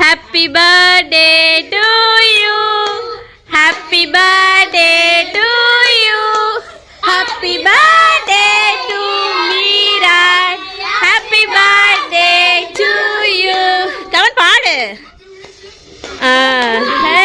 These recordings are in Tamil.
Happy birthday to you happy birthday to you happy birthday to Meera happy birthday to you கவன் பாடு ஆ ஹே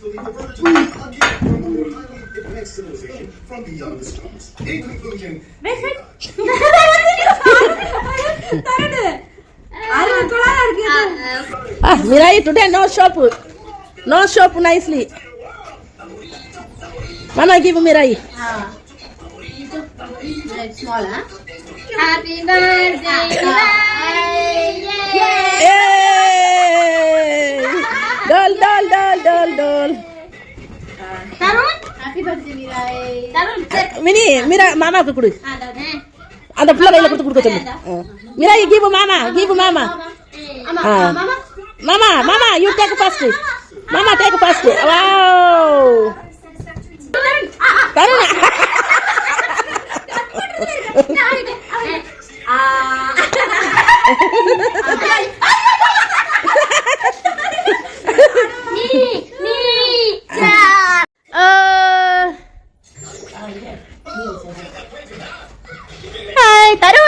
believe the verge will be object from a more highly advanced civilization from beyond the stars. In conclusion, Ah, Mirai, today no shop. No shop nicely. Mama give Mirai. Happy birthday, Yay! Doll, doll, doll, doll, doll. Tarun? Happy birthday, Mirai. Tarun, Mini Meera மாமாவுக்கு கொடு அந்த பிள்ளை கையில கொடுத்து கொடுக்க சொல்லு ஆ. மிராய் give மாமா mama, uh. mama, mama, mama, you take first. Mama take first. Wow. Karena. Hai, taruh.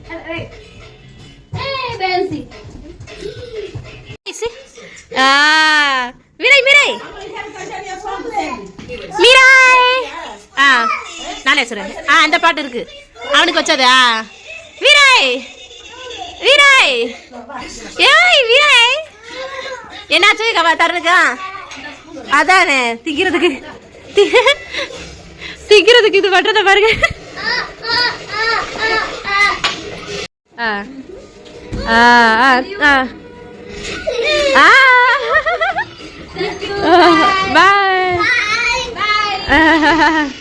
வீராய் ஆ நானே சொல்றேன். ஆ அந்த பாட்டு இருக்கு. அவனுக்கு வச்சது ஆ. வீராய் வீராய் ஏய் வீராய் என்னாச்சு கவா தரனுக்கா அதானே திங்கிறதுக்கு. திங்கிறதுக்கு இது பண்றத பாருங்க. ஆ ஆ ஆ. ஆ. 拜。拜。拜。拜，